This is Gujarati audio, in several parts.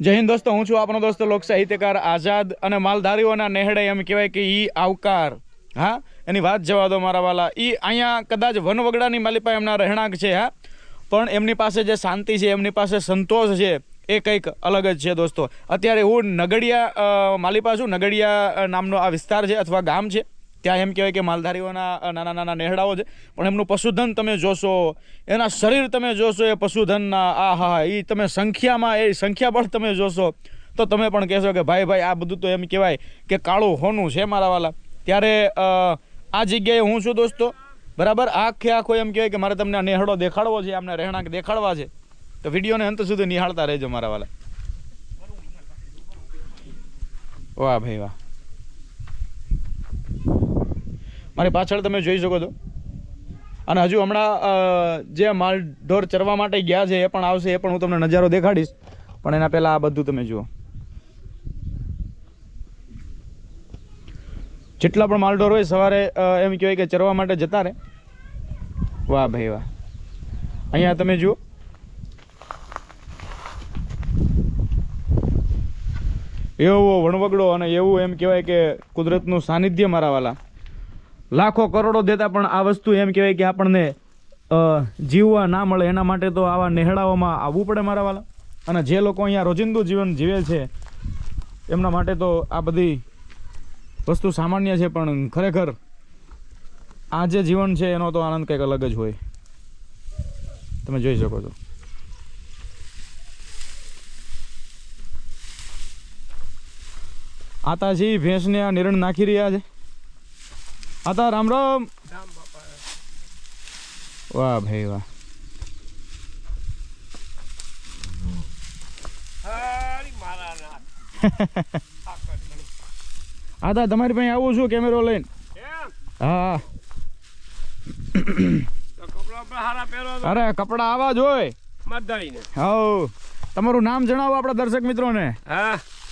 જય હિન્દ દોસ્તો, હું છું આપણો દોસ્તો લોક સાહિત્યકાર આઝાદ અને માલધારીઓના નેહડે, એમ કહેવાય કે ઈ આવકાર. હા, એની વાત જવા દો મારા વાલા. એ અહીંયા કદાચ વનવગડાની માલિપા એમના રહેણાંક છે, હા. પણ એમની પાસે જે શાંતિ છે, એમની પાસે સંતોષ છે, એ કંઈક અલગ જ છે દોસ્તો. અત્યારે હું નગડિયા માલિપા છું. નગડિયા નામનો આ વિસ્તાર છે અથવા ગામ છે. ત્યાં એમ કહેવાય કે માલધારીઓના નાના નાના નેહડાઓ છે. પણ એમનું પશુધન તમે જોશો, એના શરીર તમે જોશો, એ પશુધનના, આ, હા એ તમે સંખ્યામાં, એ સંખ્યાબળ તમે જોશો, તો તમે પણ કહેશો કે ભાઈ ભાઈ, આ બધું તો એમ કહેવાય કે કાળું હોનું છે મારા વાલા. ત્યારે આ જગ્યાએ હું છું દોસ્તો, બરાબર? આખે આખો એમ કહેવાય કે મારે તમને આ નેહડો દેખાડવો છે, આમને રહેણાંક દેખાડવા છે. તો વિડીયોને અંત સુધી નિહાળતા રહેજો મારા વાલા. વાહ ભાઈ, વાહ. મારી પાછળ તમે જોઈ શકો છો. અને હજુ હમણાં જે માલ ઢોર ચરવા માટે ગયા છે, એ પણ આવશે, એ પણ હું તમને નજારો દેખાડીશ. પણ એના પહેલાં આ બધું તમે જુઓ. જેટલા પણ માલઢોર હોય, સવારે એમ કહેવાય કે ચરવા માટે જતા રહે. વાહ ભાઈ વાહ. અહીંયા તમે જુઓ. એવો વણવગડો અને એવું એમ કહેવાય કે કુદરતનું સાનિધ્ય મારા વાલા. લાખો કરોડો દેતા પણ આ વસ્તુ એમ કહેવાય કે આપણને જીવવા ના મળે. એના માટે તો આવા નેહડાઓમાં આવવું પડે મારા વાલા. અને જે લોકો અહીંયા રોજિંદુ જીવન જીવે છે, એમના માટે તો આ બધી વસ્તુ સામાન્ય છે, પણ ખરેખર આ જે જીવન છે, એનો તો આનંદ કંઈક અલગ જ હોય. તમે જોઈ શકો છો. આતાજી ભેંસને આ નિરણ નાખી રહ્યા છે. આતા રામ રામ વાહ ભાઈ વાહ આદા તમારી પાસે આવું છું કેમેરો લઈને. હા. અરે કપડા આવા જ હોય. હવ. તમારું નામ જણાવો આપણા દર્શક મિત્રોને.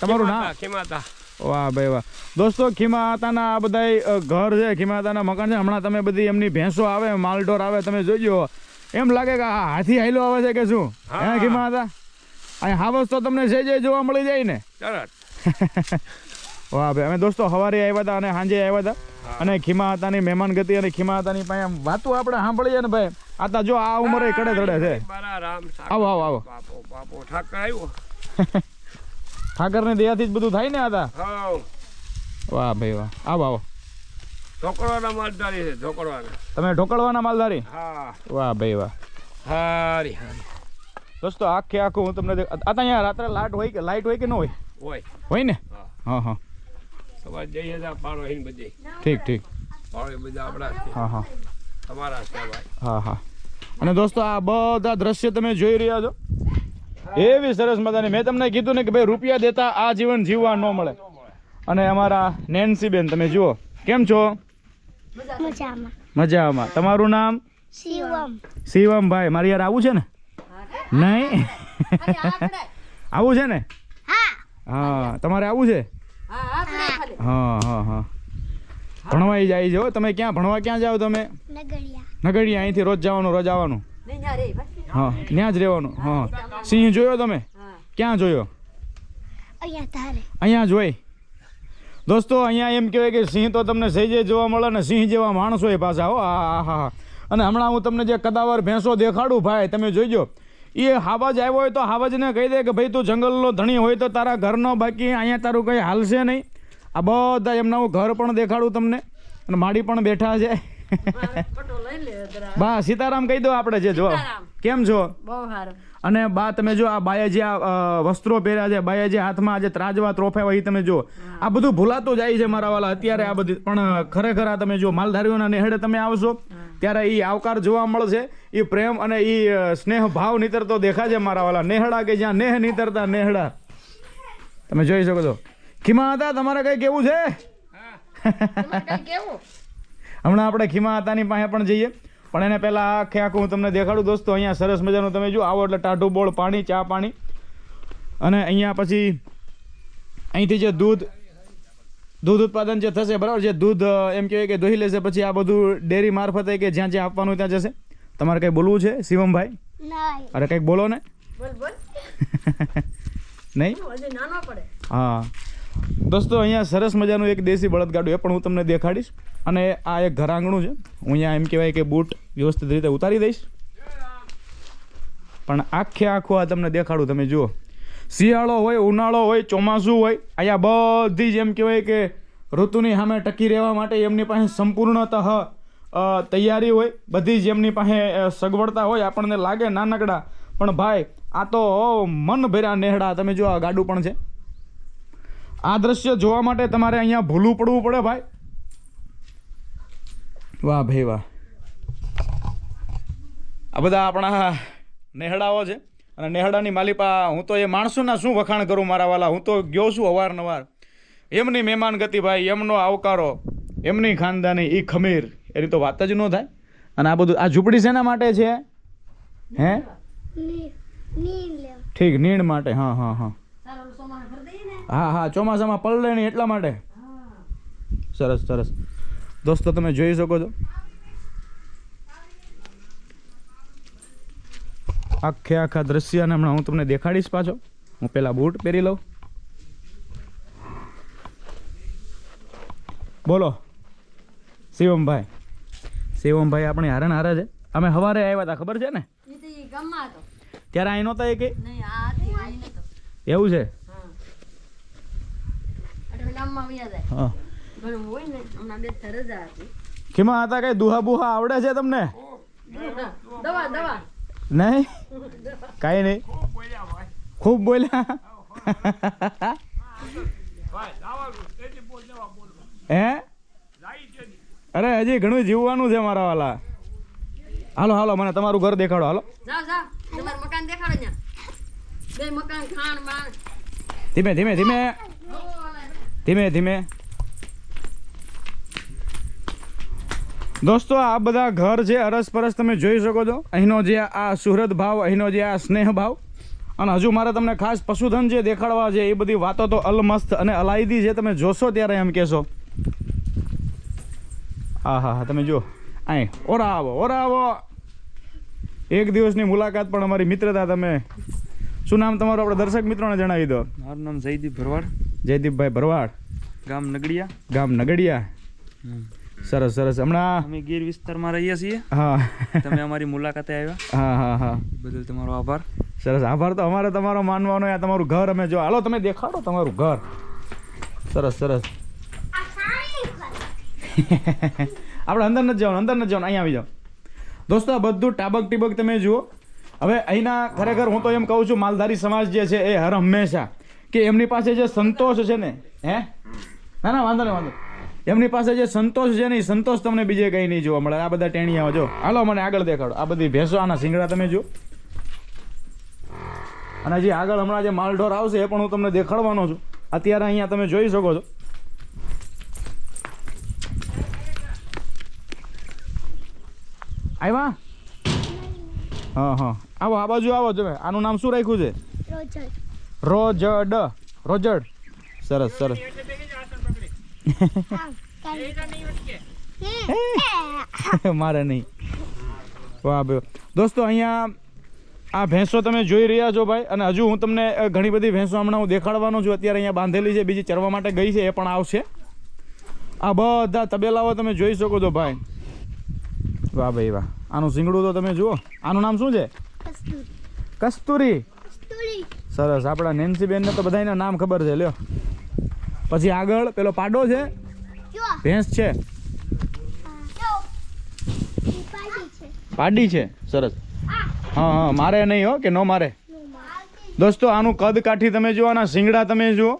તમારું નામ? ખીમાતા. વાહ ભાઈ વાહ. દોસ્તો ખીમાતાના આ બધા ઘર છે ખીમાતાના મકાન છે. હમણાં તમે બધી એમની ભેંસો આવે માલઢોર આવે તમે જોજો. એમ લાગે કે આ હાથી હાઈલો આવે છે કે શું? હે. ખીમાતા? અહીં હાવસ તો તમને સેજે જોવા મળી જાય ને. તરત. વાહ ભાઈ અમે દોસ્તો સવારે આવ્યા હતા અને સાંજે આવ્યા હતા. અને ખીમા હતાની મહેમાન ગતિ અને ખીમા હતાની પાસે આમ વાતો આપણે સાંભળીએ ને ભાઈ. આ તો જો આ ઉંમરે કડે ધડે છે. આવો, આવો, આવો. બાપો બાપો ઠાકર આવ્યો. ઠાકરની દયાથી જ બધું થાય ને આદા? વાહ ભાઈ વાહ. આવો આવો. ઢોકળવાના માલધારી છે ઢોકળવાના. તમે ઢોકળવાના માલધારી? હા. વાહ ભાઈ વાહ. હારી હારી. દોસ્તો આખે આખું હું તમને તા અહીંયા રાત્રે લાઇટ હોય કે લાઇટ હોય કે ન હોય? હોય. હોય ને? હા. હા તમારે જઈએ તા પાડો હિન બધી. ઠીક ઠીક. પાડો બધા આપણા હા હા. તમારા છે ભાઈ. હા હા. અને દોસ્તો આ બધા દ્રશ્ય તમે જોઈ રહ્યા છો? એવી સરસ મજાની. મેં તમને કીધું ને કે ભાઈ રૂપિયા દેતા આ જીવન જીવવા ન મળે. અને અમારા નેન્સીબેન તમે જુઓ. કેમ છો? મજામાં. મજામાં. તમારું નામ? શિવમ. શિવમભાઈ. મારી યાર આવું છે ને? નહીં? આવું છે ને? હા. હા તમારે આવું છે? હા હા હા. ભણવા જાય છે તમે ક્યાં ભણવા ક્યાં જાઓ તમે? નગડિયા નગડી અહીંથી રોજ જવાનું રોજ આવવાનું? હા ત્યાં જ રહેવાનું. હા સિંહ જોયો તમે? ક્યાં જોયો? અહીંયા તારે અહીંયા જોઈ દોસ્તો અહીંયા એમ કહેવાય કે સિંહ તો તમને સહેજે જોવા મળે ને સિંહ જેવા માણસો એ પાછા હો આ હા હા અને હમણાં હું તમને જે કદાવર ભેંસો દેખાડું ભાઈ તમે જોઈજો. એ હાવજ આવ્યો હોય તો હાવજને કહી દે કે ભાઈ તું જંગલનો ધણી હોય તો તારા ઘરનો બાકી અહીંયા તારું કંઈ હાલશે નહીં. આ બધા એમના હું ઘર પણ દેખાડું તમને. અને માડી પણ બેઠા છે. બા સીતારામ કહી દો આપણે જે જો. કેમ છો? બહુ સારું. અને બા તમે જો આ બાએ જે આ વસ્ત્રો પહેર્યા છે બાએ જે હાથમાં આજે ત્રાજવા ત્રોફા હોય તમે જો. આ બધું ભૂલાતું જાય છે મારા વાલા. અત્યારે આ બધી પણ ખરેખર આ તમે જો માલધારીઓના નેહડે તમે આવશો ત્યારે એ આવકાર જોવા મળશે. એ પ્રેમ અને એ સ્નેહ ભાવ નીતરતો દેખાશે મારા વાલા. નેહડા કે જ્યાં નેહ નીતરતા નેહડા. તમે જોઈ શકો છો. કિમા હતા તમારે કઈ કેવું છે? કેવું? હમણાં આપણે ખીમા હતાની પાસે પણ જઈએ. પણ એને પહેલાં આખે આખું હું તમને દેખાડું દોસ્તો અહીંયા સરસ મજાનું તમે જો આવો એટલે ટાઢું બોળ પાણી ચા પાણી. અને અહીંયા પછી અહીંથી જે દૂધ દૂધ ઉત્પાદન જે થશે બરાબર જે દૂધ એમ કહેવાય કે દોહી લેશે પછી આ બધું ડેરી મારફતે કે જ્યાં જ્યાં આપવાનું ત્યાં જશે. તમારે કંઈ બોલવું છે શિવમભાઈ? અરે કંઈક બોલો ને. બોલ બોલ. નહીં? નાનો પડે. હા. દોસ્તો, અહીંયા સરસ મજાનું એક દેશી બળદગાડું એ પણ હું તમને દેખાડીશ. અને આ એક ઘરાંગણું છે. હું અહીંયા એમ કહેવાય કે બૂટ વ્યવસ્થિત રીતે ઉતારી દઈશ. પણ આખે આખું આ તમને દેખાડું, તમે જુઓ. શિયાળો હોય, ઉનાળો હોય, ચોમાસું હોય, અહીંયા બધી જ એમ કહેવાય કે ઋતુની સામે ટકી રહેવા માટે એમની પાસે સંપૂર્ણતઃ તૈયારી હોય. બધી જ એમની પાસે સગવડતા હોય. આપણને લાગે નાનકડા. પણ ભાઈ, આ તો મન ભર્યા નેહડા. તમે જો આ ગાડું પણ છે. આ દ્રશ્ય જોવા માટે તમારે અહીંયા ભૂલું પડવું પડે ભાઈ. વાહ ભાઈ વાહ. આ બધા આપણા નેહડાઓ છે. અને નેહડાની માલિપા હું તો એ માણસોના શું વખાણ કરું મારા વાલા? હું તો ગયો છું અવારનવાર. એમની મહેમાન ગતિ ભાઈ એમનો આવકારો એમની ખાનદાની એ ખમીર એની તો વાત જ ન થાય. અને આ બધું આ ઝૂંપડી શેના માટે છે? હે? ઠીક નીણ માટે હા હા હા સારો સોમાન ભરી દઈએ ને હા હા ચોમાસામાં પલળે નહીં એટલા માટે. સરસ સરસ. દોસ્તો તમે જોઈ શકો છો. આખે આખા દ્રશ્યને હમણાં હું તમને દેખાડીશ પાછો. હું પેલા બૂટ પહેરી લઉં. બોલો. શિવમભાઈ. શિવમભાઈ આપણે હારે ને હારે છે. અમે સવારે આવ્યા હતા ખબર છે ને? ત્યારે અહીં નહોતા એ કંઈ એવું છે હા એટલે ગામમાં વયા જાય હા ઘણું હોય ને હમણાં બે ત્રણ રજા હતી કેમાં હતા કઈ દુહા બુહા આવડે છે તમને? દવા દવા. નહીં? કાંઈ નહીં. ખૂબ બોલ્યા. હે? અરે હજી ઘણું જીવવાનું છે મારા વાલા. હાલો હાલો મને તમારું ઘર દેખાડો હાલો. મકાન દેખાડો ધીમે ધીમે ધીમે. ધીમે ધીમે. દોસ્તો, આ બધા ઘર છે અરસપરસ તમે જોઈ શકો છો. અહીંનો જે આ સુહૃદ ભાવ, અહીંનો જે આ સ્નેહ ભાવ. અને હજુ મારે તમને ખાસ પશુધન જે દેખાડવા છે, એ બધી વાતો તો અલમસ્ત અને અલાયદી છે. તમે જોશો ત્યારે એમ કહેશો. હા હા હા, તમે જુઓ. અહીં, ઓરા આવો ઓરા આવો. એક દિવસની મુલાકાત પણ અમારી મિત્રતા તમે. શું નામ તમારું? આપણે દર્શક મિત્રોને જણાવી દો. મારું નામ જયદીપ ભરવાડ. જયદીપભાઈ ભરવાડ. ગામ નગડિયા. ગામ નગડિયા. સરસ સરસ. હમણાં અમે ગીર વિસ્તારમાં રહીએ છીએ. હા. તમે અમારી મુલાકાતે આવ્યા. હા હા હા. બદલ તમારો આભાર. સરસ. આભાર તો અમારે તમારો માનવાનો આ તમારું ઘર અમે જો હાલો તમે દેખાડો તમારું ઘર. સરસ સરસ. આપણે અંદર નથી જવાનું અંદર નથી જવાનું. અહીંયા આવી જાઓ. દોસ્તો આ બધું ટાબક ટીબક તમે જુઓ. હવે અહીંના ખરેખર હું તો એમ કહું છું માલધારી સમાજ જે છે એ હર હંમેશા કે એમની પાસે જે સંતોષ છે ને હે? ના ના વાંધો નહીં વાંધો એમની પાસે જે સંતોષ છે ને એ સંતોષ તમને બીજે કંઈ નહીં જોવા મળે. આ બધા ટેણીયા જો હાલો મને આગળ દેખાડો. આ બધી ભેંસો આના સિંગડા તમે જો અને જે આગળ હમણાં જે માલઢોર આવશે એ પણ હું તમને દેખાડવાનો છું. અત્યારે અહીંયા તમે જોઈ શકો છો. આવ્યા હા હા. આવો આ બાજુ આવો તમે. આનું નામ શું રાખ્યું છે? રોજડ. રોજડ. સરસ સરસ. મારે નહીં. વાહ ભાઈ દોસ્તો અહીંયા આ ભેંસો તમે જોઈ રહ્યા છો ભાઈ અને હજુ હું તમને ઘણી બધી ભેંસો હમણાં હું દેખાડવાનો છું. અત્યારે અહીંયા બાંધેલી છે બીજી ચરવા માટે ગઈ છે એ પણ આવશે. આ બધા તબેલાઓ તમે જોઈ શકો છો ભાઈ. વાહ ભાઈ વાહ. આનું સિંગડું તો તમે જુઓ. આનું નામ શું છે? કસ્તુરી. કસ્તુરી. કસ્તુરી. સરસ. આપણા નેન્સીબેનને તો બધાયના નામ ખબર છે લ્યો. પછી આગળ પેલો પાડો છે. ભેંસ છે. પાડી છે. સરસ. હા હા મારે નહીં હો કે ન મારે? દોસ્તો આનું કદ કાઠી તમે જુઓ આના શિંગડા તમે જુઓ.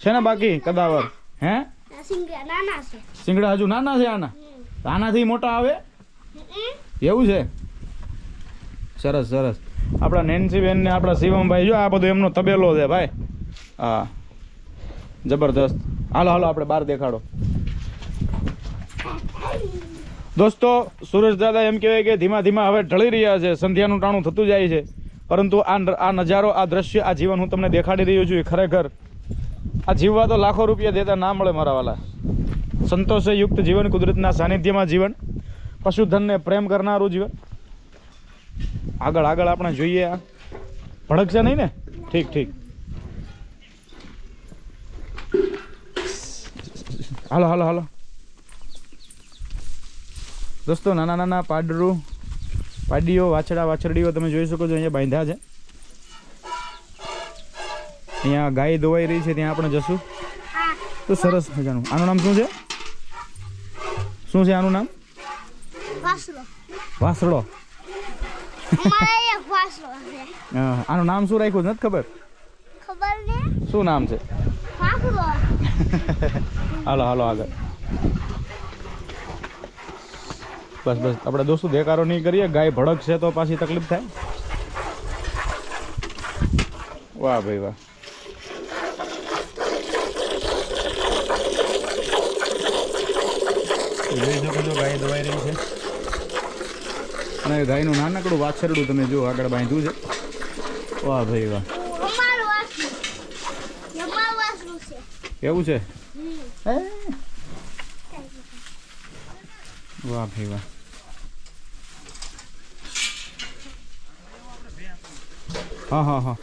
છે ને બાકી કદાવર? હે? સિંગડા શિંગડા હજુ નાના છે આના? આનાથી મોટા આવે? એવું છે? સરસ સરસ. આપણા નેન્સીબેન ને આપણા શિવમભાઈ, જો આ બધું એમનો તબેલો છે ભાઈ. હા. જબરદસ્ત હાલો હાલો, આપણે બહાર દેખાડો. દોસ્તો સુરેશ દાદા એમ કહેવાય કે ધીમા ધીમા હવે ઢળી રહ્યા છે. સંધ્યાનું ટાણું થતું જાય છે. પરંતુ આ આ નજારો, આ દ્રશ્ય, આ જીવન હું તમને દેખાડી રહ્યો છું એ ખરેખર. આ જીવવા તો લાખો રૂપિયા દેતા ના મળે મારા વાલા. સંતોષયુક્ત જીવન, કુદરતના સાનિધ્યમાં જીવન. પશુધનને પ્રેમ કરનારું જીવન. આગળ આગળ આપણે જોઈએ આ. ભડકશે નહીં ને? ઠીક ઠીક. હાલો હાલો હાલો. દોસ્તો નાના નાના પાડરું પાડીઓ વાછડા વાછરડીઓ તમે જોઈ શકો છો અહીંયા બાંધ્યા છે. અહીંયા ગાય ધોવાઈ રહી છે ત્યાં આપણે જશું. તો સરસ મજાનું. આનું નામ શું છે? શું છે આનું નામ? વાસડો વાસડો અમારે એક વાસળો છે. આનું નામ શું રાખ્યું નથી ખબર? ખબર ને શું નામ છે? હાલો હાલો આગળ. બસ બસ આપણે દોસ્તો દેકારો નહીં કરીએ. ગાય ભડક છે તો પાછી તકલીફ થાય. વાહ ભાઈ વાહ. જોઈ શકો છો ગાય દવાઈ રહી છે. અને ગાયનું નાનકડું વાછરડું તમે જો આગળ બાંધ્યું છે. વાહ ભાઈ વાહ. એવું છે? વાહ ભાઈ વાહ. હા હા હા.